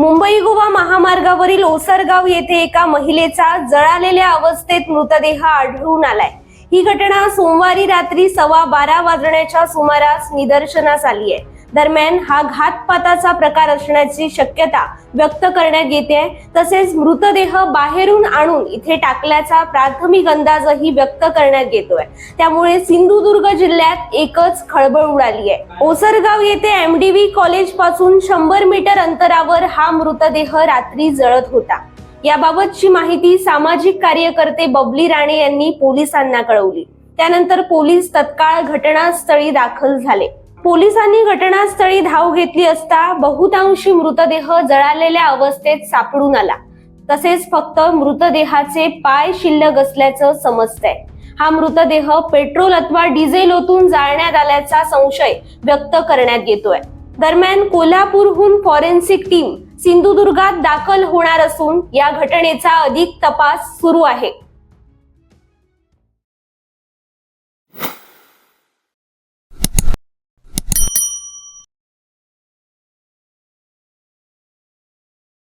मुंबई गोवा महामार्गावरील ओसरगाव येथे एका महिलेचा जळालेल्या अवस्थेत मृतदेह आढळून आलाय. ही घटना सोमवारी रात्री सव्वा बारा वाजण्याच्या सुमारास निदर्शनास आली आहे दरम्यान हा घातपाताचा प्रकार असण्याची शक्यता व्यक्त करण्यात येते. तसेच मृतदेह बाहेरून आणून इथे टाकल्याचा प्राथमिक अंदाजही व्यक्त करण्यात येतोय. त्यामुळे सिंधुदुर्ग जिल्ह्यात एकच खळबळ उडाली आहे. ओसरगाव येथे एमडीव्ही कॉलेजपासून शंभर मीटर अंतरावर हा मृतदेह रात्री जळत होता. याबाबतची माहिती सामाजिक कार्यकर्ते बबली राणे यांनी पोलिसांना कळवली. त्यानंतर पोलीस तत्काळ घटनास्थळी दाखल झाले. पोलिसांनी घटनास्थळी धाव घेतली असता बहुतांशी मृतदेह जळालेल्या अवस्थेत सापडून आला. तसेच फक्त मृतदेहाचे पाय शिल्लक असल्याचं समजतंय. हा मृतदेह पेट्रोल अथवा डिझेल ओतून जाळण्यात आल्याचा संशय व्यक्त करण्यात येतोय. दरम्यान कोल्हापूरहून फॉरेन्सिक टीम सिंधुदुर्गात दाखल होणार असून या घटनेचा अधिक तपास सुरू आहे.